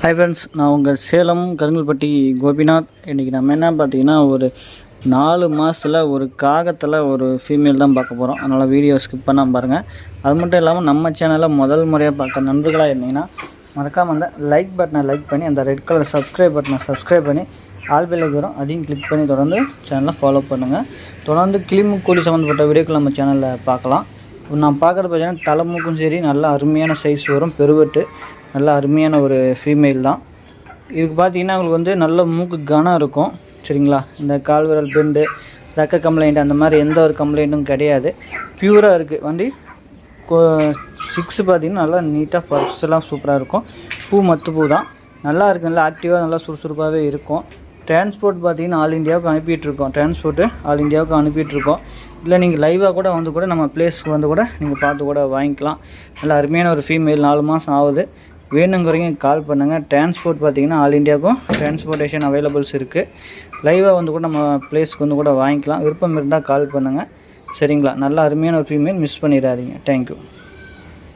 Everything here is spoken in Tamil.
ஹை ஃப்ரெண்ட்ஸ் நான் உங்கள் சேலம் கருங்கல்பட்டி கோபிநாத். இன்றைக்கி நம்ம என்ன பார்த்தீங்கன்னா ஒரு நாலு மாதத்தில் ஒரு காகத்தில் ஒரு ஃபீமேல் தான் பார்க்க போகிறோம் அதனால் வீடியோ ஸ்கிப் பண்ணால் பாருங்கள் அது மட்டும் இல்லாமல் நம்ம சேனலில் முதல் முறையாக பார்க்க நண்பர்களாக இருந்தீங்கன்னா மறக்காமல் அந்த லைக் பட்டனை லைக் பண்ணி அந்த ரெட் கலர் சப்ஸ்கிரைப் பட்டனை சப்ஸ்கிரைப் பண்ணி ஆல் பெல்லைக்கு வரும். அதையும் கிளிக் பண்ணி தொடர்ந்து சேனலை ஃபாலோ பண்ணுங்கள் தொடர்ந்து கிளிமுக்கோழி சம்மந்தப்பட்ட வீடியோக்கள் நம்ம சேனலில் பார்க்கலாம். இப்போ நான் பார்க்குறது பார்த்தீங்கன்னா தலைமுக்கும் சரி நல்ல அருமையான சைஸ் வரும் பெருவெட்டு. நல்ல அருமையான ஒரு ஃபீமேல் தான். இதுக்கு பார்த்தீங்கன்னா உங்களுக்கு வந்து நல்ல மூக்கு கனம் இருக்கும். சரிங்களா? இந்த கால் விரல் பெண்டு ரெக்க கம்ப்ளைண்ட் அந்த மாதிரி எந்த ஒரு கம்ப்ளைண்ட்டும் கிடையாது. ப்யூராக இருக்குது வண்டி சிக்ஸ் பார்த்திங்கன்னா நல்லா நீட்டாக பர்ஸ் எல்லாம் சூப்பராக இருக்கும். பூ மத்து பூ தான். நல்லா இருக்குது நல்லா ஆக்டிவாக நல்லா சுறுசுறுப்பாகவே இருக்கும். டிரான்ஸ்போர்ட் பார்த்தீங்கன்னா ஆல் இந்தியாவுக்கு அனுப்பிட்டுருக்கோம் டிரான்ஸ்போர்ட்டு ஆல் இந்தியாவுக்கு அனுப்பிட்டுருக்கோம் இல்லை நீங்கள் லைவாக கூட வந்து கூட நம்ம பிளேஸ்க்கு வந்து கூட நீங்கள் பார்த்து கூட வாங்கிக்கலாம். நல்லா அருமையான ஒரு ஃபீமேல் நாலு மாதம் ஆகுது. வேணுங்கிறவங்க கால் பண்ணுங்கள் டிரான்ஸ்போர்ட் பார்த்தீங்கன்னா ஆல் இந்தியாவுக்கும் டிரான்ஸ்போர்ட்டேஷன் அவைலபிள்ஸ் இருக்குது லைவாக வந்து கூட நம்ம பிளேஸ்க்கு வந்து கூட வாங்கிக்கலாம். விருப்பம் இருந்தால் கால் பண்ணுங்கள் சரிங்களா? நல்லா அருமையான ஒரு ஃபீமேல் மிஸ் பண்ணிடாதீங்க. தேங்க்யூ